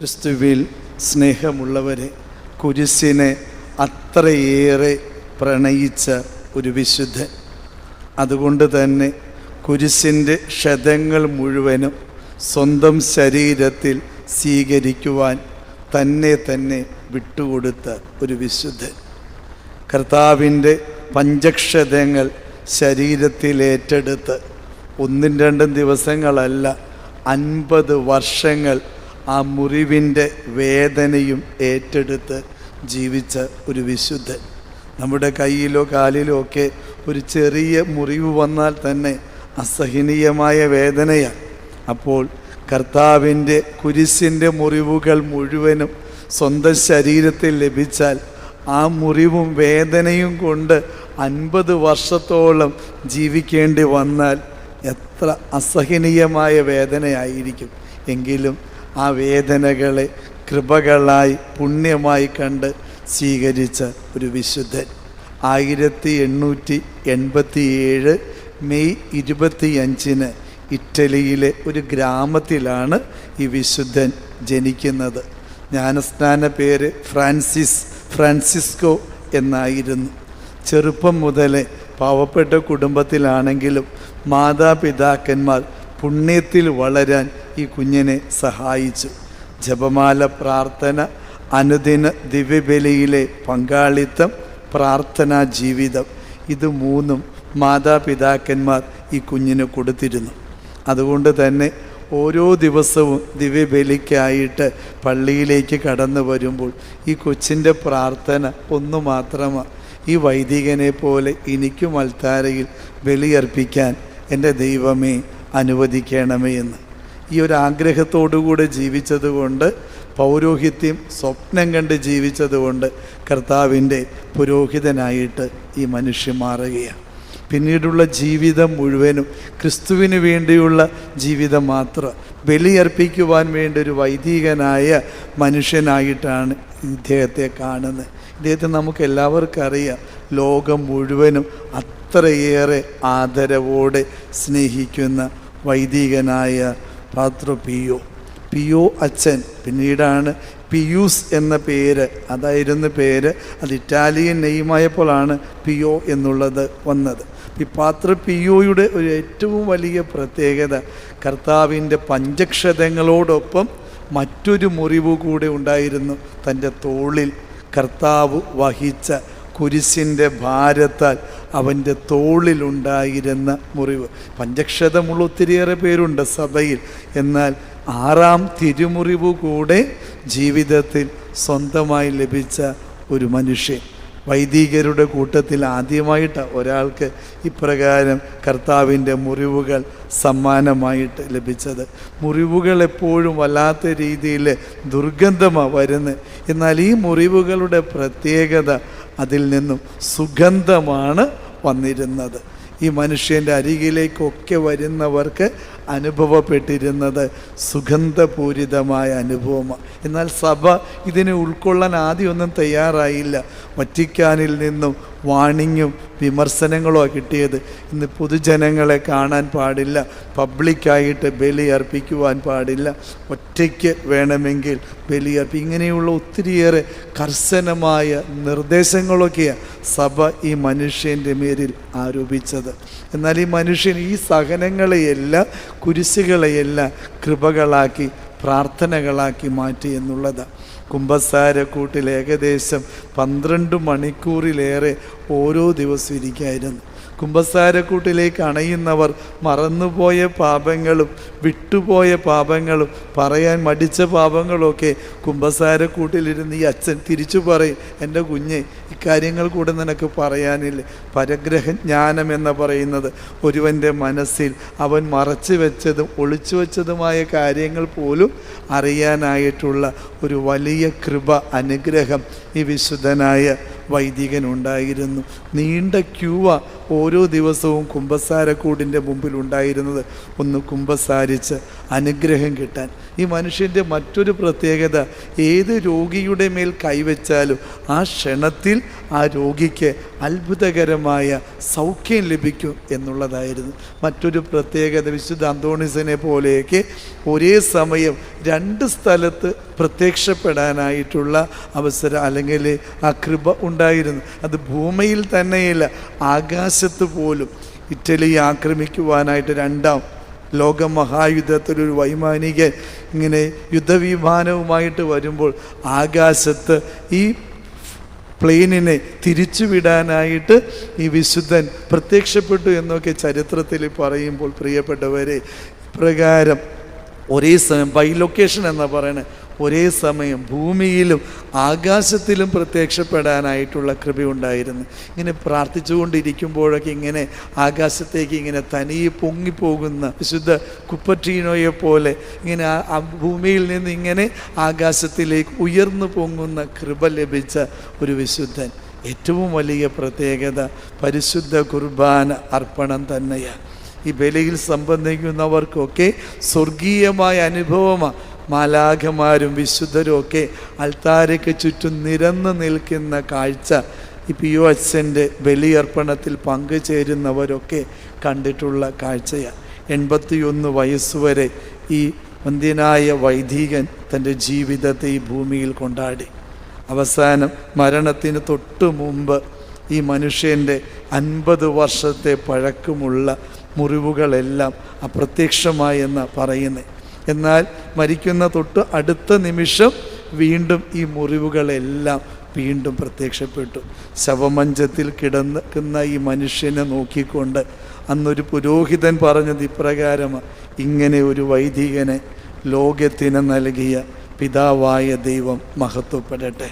ക്രിസ്തുവിൽ സ്നേഹമുള്ളവരെ കുരിശിനെ അത്രയേറെ പ്രണയിച്ച ഒരു വിശുദ്ധൻ. അതുകൊണ്ട് തന്നെ കുരിശിന്റെ ക്ഷതങ്ങൾ മുഴുവനും സ്വന്തം ശരീരത്തിൽ സ്വീകരിക്കുവാൻ തന്നെ തന്നെ വിട്ടുകൊടുത്ത ഒരു വിശുദ്ധൻ. കർത്താവിന്റെ പഞ്ചക്ഷതങ്ങൾ ശരീരത്തിൽ ഏറ്റെടുത്ത് ഒന്നും രണ്ടും ദിവസങ്ങളല്ല അൻപത് വർഷങ്ങൾ ആ മുറിവിന്റെ വേദനയും ഏറ്റെടുത്ത് ജീവിച്ച ഒരു വിശുദ്ധൻ. നമ്മുടെ കയ്യിലോ കാലിലോ ഒക്കെ ഒരു ചെറിയ മുറിവ് വന്നാൽ തന്നെ അസഹനീയമായ വേദനയാണ്. അപ്പോൾ കർത്താവിന്റെ കുരിശിന്റെ മുറിവുകൾ മുഴുവനും സ്വന്തം ശരീരത്തിൽ ലഭിച്ചാൽ ആ മുറിവും വേദനയും കൊണ്ട് അൻപത് വർഷത്തോളം ജീവിക്കേണ്ടി വന്നാൽ എത്ര അസഹനീയമായ വേദനയായിരിക്കും. എങ്കിലും ആ വേദനകളെ കൃപകളായി പുണ്യമായി കണ്ട് സ്വീകരിച്ച ഒരു വിശുദ്ധൻ. ആയിരത്തി എണ്ണൂറ്റി എൺപത്തി ഏഴ് മെയ് ഇരുപത്തിയഞ്ചിന് ഇറ്റലിയിലെ ഒരു ഗ്രാമത്തിലാണ് ഈ വിശുദ്ധൻ ജനിക്കുന്നത്. ജ്ഞാനസ്നാന പേര് ഫ്രാൻസിസ് ഫ്രാൻസിസ്കോ എന്നായിരുന്നു. ചെറുപ്പം മുതലേ പാവപ്പെട്ട കുടുംബത്തിലാണെങ്കിലും മാതാപിതാക്കന്മാർ പുണ്യത്തിൽ വളരാൻ ഈ കുഞ്ഞിനെ സഹായിച്ചു ജപമാല പ്രാർത്ഥന അനുദിന ദിവ്യബലിയിലെ പങ്കാളിത്തം പ്രാർത്ഥനാ ജീവിതം. ഇത് മൂന്നും മാതാപിതാക്കന്മാർ ഈ കുഞ്ഞിന് കൊടുത്തിരുന്നു. അതുകൊണ്ട് തന്നെ ഓരോ ദിവസവും ദിവ്യബലിക്കായിട്ട് പള്ളിയിലേക്ക് കടന്നു വരുമ്പോൾ ഈ കൊച്ചിന്റെ പ്രാർത്ഥന ഒന്നു മാത്രമാണ് ഈ വൈദികനെ പോലെ എനിക്കും അൽത്താരയിൽ ബലിയർപ്പിക്കാൻ എന്റെ ദൈവമേ അനുവദിക്കണമേ എന്ന്. ഈ ഒരു ആഗ്രഹത്തോടുകൂടെ ജീവിച്ചതുകൊണ്ട് പൗരോഹിത്യം സ്വപ്നം കണ്ട് ജീവിച്ചതുകൊണ്ട് കർത്താവിന്റെ പുരോഹിതനായിട്ട് ഈ മനുഷ്യൻ മാറുകയാണ്. പിന്നീടുള്ള ജീവിതം മുഴുവനും ക്രിസ്തുവിന് വേണ്ടിയുള്ള ജീവിതം മാത്രം ബലിയർപ്പിക്കുവാൻ വേണ്ടി ഒരു വൈദികനായ മനുഷ്യനായിട്ടാണ് ഇദ്ദേഹത്തെ കാണുന്നത്. ഇദ്ദേഹത്തെ നമുക്ക് എല്ലാവർക്കും അറിയാം. ലോകം മുഴുവനും അത്രയേറെ ആദരവോടെ സ്നേഹിക്കുന്ന വൈദികനായ പാത്ര പി പിയോ അച്ഛൻ. പിന്നീടാണ് പിയൂസ് എന്ന പേര്. അതായിരുന്നു പേര്. അത് ഇറ്റാലിയൻ നെയ്മായപ്പോഴാണ് പി പിയോ എന്നുള്ളത് വന്നത്. ഈ പാത്ര പി പിയോയുടെ ഒരു ഏറ്റവും വലിയ പ്രത്യേകത കർത്താവിന്റെ പഞ്ചക്ഷതങ്ങളോടൊപ്പം മറ്റൊരു മുറിവ് കൂടെ ഉണ്ടായിരുന്നു. തന്റെ തോളിൽ കർത്താവ് വഹിച്ച കുരിശിന്റെ ഭാരത്താൽ അവന്റെ തോളിലുണ്ടായിരുന്ന മുറിവ്. പഞ്ചക്ഷതമുള്ള ഒത്തിരിയേറെ പേരുണ്ട് സഭയിൽ. എന്നാൽ ആറാം തിരുമുറിവ് കൂടെ ജീവിതത്തിൽ സ്വന്തമായി ലഭിച്ച ഒരു മനുഷ്യൻ. വൈദികരുടെ കൂട്ടത്തിൽ ആദ്യമായിട്ട് ഒരാൾക്ക് ഇപ്രകാരം കർത്താവിന്റെ മുറിവുകൾ സമ്മാനമായിട്ട് ലഭിച്ചത്. മുറിവുകൾ എപ്പോഴും വല്ലാത്ത രീതിയിൽ ദുർഗന്ധമാണ് വരുന്നത്. എന്നാൽ ഈ മുറിവുകളുടെ പ്രത്യേകത അതിൽ നിന്നും സുഗന്ധമാണ് വന്നിരുന്നത്. ഈ മനുഷ്യന്റെ അരികിലേക്കൊക്കെ വരുന്നവർക്ക് അനുഭവപ്പെട്ടിരുന്നത് സുഗന്ധപൂരിതമായ അനുഭവമാണ് എന്നാൽ സഭ ഇതിനെ ഉൾക്കൊള്ളാൻ ആദ്യമൊന്നും തയ്യാറായില്ല. വറ്റിക്കാനിൽ നിന്നും വാണിങ്ങും വിമർശനങ്ങളോ കിട്ടിയത് ഇന്ന് പൊതുജനങ്ങളെ കാണാൻ പാടില്ല. പബ്ലിക്കായിട്ട് ബലി അർപ്പിക്കുവാൻ പാടില്ല. ഒറ്റയ്ക്ക് വേണമെങ്കിൽ ബലി അർപ്പി ഇങ്ങനെയുള്ള ഒത്തിരിയേറെ കർശനമായ നിർദ്ദേശങ്ങളൊക്കെയാണ് സഭ ഈ മനുഷ്യന്റെ മേരിൽ ആരോപിച്ചത്. എന്നാൽ ഈ മനുഷ്യൻ ഈ സഹനങ്ങളെയെല്ലാം കുരിശുകളെയെല്ലാം കൃപകളാക്കി പ്രാർത്ഥനകളാക്കി മാറ്റി എന്നുള്ളതാണ് കുംഭസാരക്കൂട്ടിൽ ഏകദേശം പന്ത്രണ്ട് മണിക്കൂറിലേറെ ഓരോ ദിവസവും ഇരിക്കായിരുന്നു. കുംഭസാരക്കൂട്ടിലേക്ക് അണയുന്നവർ മറന്നുപോയ പാപങ്ങളും വിട്ടുപോയ പാപങ്ങളും പറയാൻ മടിച്ച പാപങ്ങളൊക്കെ കുംഭസാരക്കൂട്ടിലിരുന്ന് ഈ അച്ഛൻ തിരിച്ചു പറയും. എന്റെ കുഞ്ഞെ ഇക്കാര്യങ്ങൾ കൂടെ നിനക്ക് പറയാനില്ല? പരഗ്രഹജ്ഞാനം എന്ന് പറയുന്നത് ഒരുവന്റെ മനസ്സിൽ അവൻ മറച്ചു വെച്ചതും ഒളിച്ചു വെച്ചതുമായ കാര്യങ്ങൾ പോലും അറിയാനായിട്ടുള്ള ഒരു വലിയ കൃപ അനുഗ്രഹം ഈ വിശുദ്ധനായ വൈദികനുണ്ടായിരുന്നു നീണ്ട ക്യൂവ ഓരോ ദിവസവും കുമ്പസാരക്കൂടിന്റെ മുമ്പിൽ ഉണ്ടായിരുന്നത് ഒന്ന് കുമ്പസാരിച്ച് അനുഗ്രഹം കിട്ടാൻ. ഈ മനുഷ്യന്റെ മറ്റൊരു പ്രത്യേകത ഏത് രോഗിയുടെ മേൽ കൈവച്ചാലും ആ ക്ഷണത്തിൽ ആ രോഗിക്ക് അത്ഭുതകരമായ സൗഖ്യം ലഭിക്കും എന്നുള്ളതായിരുന്നു. മറ്റൊരു പ്രത്യേകത വിശുദ്ധ അന്തോണിസിനെ പോലെയൊക്കെ ഒരേ സമയം രണ്ട് സ്ഥലത്ത് പ്രത്യക്ഷപ്പെടാനായിട്ടുള്ള അവസരം അല്ലെങ്കിൽ ആ കൃപ ഉണ്ടായിരുന്നു. അത് ഭൂമിയിൽ തന്നെയില്ല ആകാശത്ത് പോലും ഇറ്റലി ആക്രമിക്കുവാനായിട്ട് രണ്ടാം ലോകമഹായുദ്ധത്തിലൊരു വൈമാനികൻ ഇങ്ങനെ യുദ്ധവിമാനവുമായിട്ട് വരുമ്പോൾ ആകാശത്ത് ഈ പ്ലെയിനിനെ തിരിച്ചുവിടാനായിട്ട് ഈ വിശുദ്ധൻ പ്രത്യക്ഷപ്പെട്ടു എന്നൊക്കെ ചരിത്രത്തിൽ പറയുമ്പോൾ പ്രിയപ്പെട്ടവരെ പ്രകാരം ഒരേ സമയം ബൈ ലൊക്കേഷൻ എന്നാണ് പറയണത് ഒരേ സമയം ഭൂമിയിലും ആകാശത്തിലും പ്രത്യക്ഷപ്പെടാനായിട്ടുള്ള കൃപയുണ്ടായിരുന്നു. ഇങ്ങനെ പ്രാർത്ഥിച്ചുകൊണ്ടിരിക്കുമ്പോഴൊക്കെ ഇങ്ങനെ ആകാശത്തേക്ക് ഇങ്ങനെ തനിയെ പൊങ്ങിപ്പോകുന്ന വിശുദ്ധ കുപ്പറ്റീനോയെ പോലെ ഇങ്ങനെ ആ- ഭൂമിയിൽ നിന്ന് ഇങ്ങനെ ആകാശത്തിലേക്ക് ഉയർന്നു പൊങ്ങുന്ന കൃപ ലഭിച്ച ഒരു വിശുദ്ധൻ. ഏറ്റവും വലിയ പ്രത്യേകത പരിശുദ്ധ കുർബാന അർപ്പണം തന്നെയാണ്. ഈ ബലിയിൽ സംബന്ധിക്കുന്നവർക്കൊക്കെ സ്വർഗീയമായ അനുഭവമാണ് മാലാഖമാരും വിശുദ്ധരും ഒക്കെ അൽത്താരയ്ക്ക് ചുറ്റും നിരന്ന് നിൽക്കുന്ന കാഴ്ച ഈ പി ഒ അച്ഛന്റെ ബലിയർപ്പണത്തിൽ പങ്കുചേരുന്നവരൊക്കെ കണ്ടിട്ടുള്ള കാഴ്ചയാണ്. എൺപത്തിയൊന്ന് വയസ്സുവരെ ഈ വന്ധ്യനായ വൈദികൻ തന്റെ ജീവിതത്തെ ഈ ഭൂമിയിൽ കൊണ്ടാടി. അവസാനം മരണത്തിന് തൊട്ടു മുമ്പ് ഈ മനുഷ്യന്റെ അൻപത് വർഷത്തെ പഴക്കമുള്ള മുറിവുകളെല്ലാം അപ്രത്യക്ഷമായി എന്ന് പറയുന്നത് എന്നാൽ മരിക്കുന്ന തൊട്ട് അടുത്ത നിമിഷം വീണ്ടും ഈ മുറിവുകളെല്ലാം വീണ്ടും പ്രത്യക്ഷപ്പെട്ടു. ശവമഞ്ചത്തിൽ കിടക്കുന്ന ഈ മനുഷ്യനെ നോക്കിക്കൊണ്ട് അന്നൊരു പുരോഹിതൻ പറഞ്ഞത് ഇപ്രകാരം ഇങ്ങനെ ഒരു വൈദികനെ ലോകത്തിന് നൽകിയ പിതാവായ ദൈവം മഹത്വപ്പെടട്ടെ.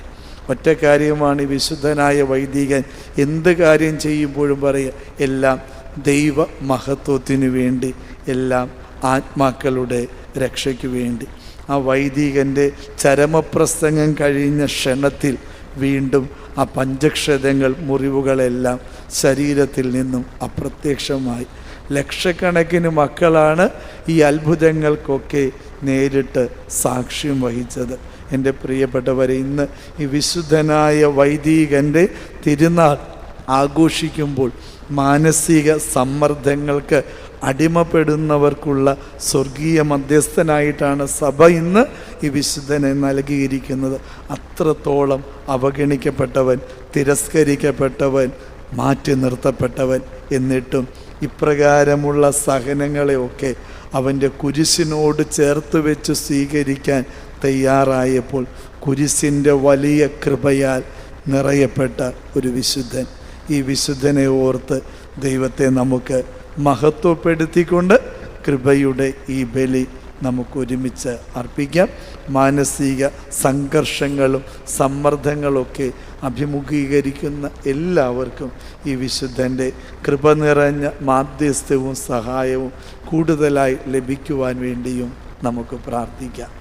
ഒറ്റ കാര്യമാണ് വിശുദ്ധനായ വൈദികൻ എന്ത് കാര്യം ചെയ്യുമ്പോഴും പറയുക എല്ലാം ദൈവ മഹത്വത്തിനു വേണ്ടി എല്ലാം ആത്മാക്കളുടെ രക്ഷയ്ക്ക് വേണ്ടി. ആ വൈദികന്റെ ചരമപ്രസംഗം കഴിഞ്ഞ ക്ഷണത്തിൽ വീണ്ടും ആ പഞ്ചക്ഷതങ്ങൾ മുറിവുകളെല്ലാം ശരീരത്തിൽ നിന്നും അപ്രത്യക്ഷമായി. ലക്ഷക്കണക്കിന് മക്കളാണ് ഈ അത്ഭുതങ്ങൾക്കൊക്കെ നേരിട്ട് സാക്ഷ്യം വഹിച്ചത്. എന്റെ പ്രിയപ്പെട്ടവരെ ഇന്ന് ഈ വിശുദ്ധനായ വൈദികന്റെ തിരുനാൾ ആഘോഷിക്കുമ്പോൾ മാനസിക സമ്മർദ്ദങ്ങൾക്ക് അടിമപ്പെടുന്നവർക്കുള്ള സ്വർഗീയ മധ്യസ്ഥനായിട്ടാണ് സഭ ഇന്ന് ഈ വിശുദ്ധനെ നൽകിയിരിക്കുന്നത്. അത്രത്തോളം അവഗണിക്കപ്പെട്ടവൻ തിരസ്കരിക്കപ്പെട്ടവൻ മാറ്റി നിർത്തപ്പെട്ടവൻ എന്നിട്ടും ഇപ്രകാരമുള്ള സഹനങ്ങളെയൊക്കെ അവന്റെ കുരിശിനോട് ചേർത്ത് വെച്ച് സ്വീകരിക്കാൻ തയ്യാറായപ്പോൾ കുരിശിന്റെ വലിയ കൃപയാൽ നിറയപ്പെട്ട ഒരു വിശുദ്ധൻ. ഈ വിശുദ്ധനെ ഓർത്ത് ദൈവത്തെ നമുക്ക് മഹത്വപ്പെടുത്തിക്കൊണ്ട് കൃപയുടെ ഈ ബലി നമുക്ക് ഒരുമിച്ച് അർപ്പിക്കാം. മാനസിക സംഘർഷങ്ങളും സമ്മർദ്ദങ്ങളൊക്കെ അഭിമുഖീകരിക്കുന്ന എല്ലാവർക്കും ഈ വിശുദ്ധന്റെ കൃപ നിറഞ്ഞ മാധ്യസ്ഥവും സഹായവും കൂടുതലായി ലഭിക്കുവാൻ വേണ്ടിയും നമുക്ക് പ്രാർത്ഥിക്കാം.